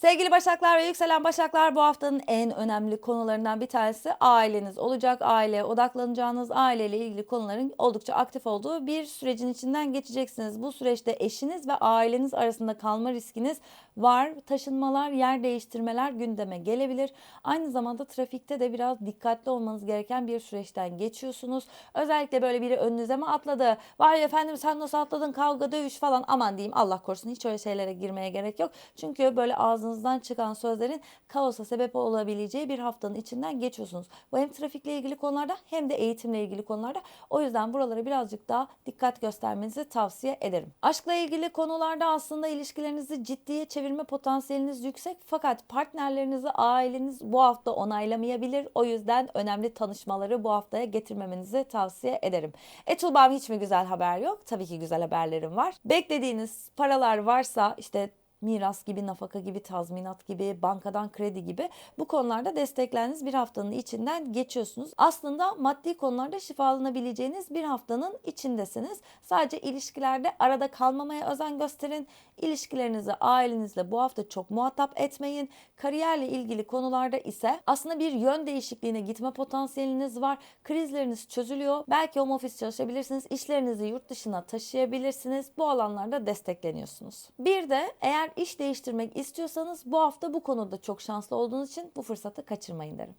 Sevgili Başaklar ve Yükselen Başaklar bu haftanın en önemli konularından bir tanesi aileniz olacak. Aile, odaklanacağınız aileyle ilgili konuların oldukça aktif olduğu bir sürecin içinden geçeceksiniz. Bu süreçte eşiniz ve aileniz arasında kalma riskiniz var. Taşınmalar, yer değiştirmeler gündeme gelebilir. Aynı zamanda trafikte de biraz dikkatli olmanız gereken bir süreçten geçiyorsunuz. Özellikle böyle biri önünüze mi atladı? Vay efendim sen nasıl atladın kavga dövüş falan aman diyeyim Allah korusun hiç öyle şeylere girmeye gerek yok. Çünkü böyle ağzınızdan çıkan sözlerin kaosa sebep olabileceği bir haftanın içinden geçiyorsunuz. Bu hem trafikle ilgili konularda hem de eğitimle ilgili konularda. O yüzden buralara birazcık daha dikkat göstermenizi tavsiye ederim. Aşkla ilgili konularda aslında ilişkilerinizi ciddiye çevirme potansiyeliniz yüksek fakat partnerlerinizi aileniz bu hafta onaylamayabilir. O yüzden önemli tanışmaları bu haftaya getirmemenizi tavsiye ederim. E Tuğba'm hiç mi güzel haber yok? Tabii ki güzel haberlerim var. Beklediğiniz paralar varsa işte miras gibi, nafaka gibi, tazminat gibi, bankadan kredi gibi bu konularda desteklendiğiniz bir haftanın içinden geçiyorsunuz. Aslında maddi konularda şifalanabileceğiniz bir haftanın içindesiniz. Sadece ilişkilerde arada kalmamaya özen gösterin. İlişkilerinizi ailenizle bu hafta çok muhatap etmeyin. Kariyerle ilgili konularda ise aslında bir yön değişikliğine gitme potansiyeliniz var. Krizleriniz çözülüyor. Belki home office çalışabilirsiniz. İşlerinizi yurt dışına taşıyabilirsiniz. Bu alanlarda destekleniyorsunuz. Bir de eğer iş değiştirmek istiyorsanız bu hafta bu konuda çok şanslı olduğunuz için bu fırsatı kaçırmayın derim.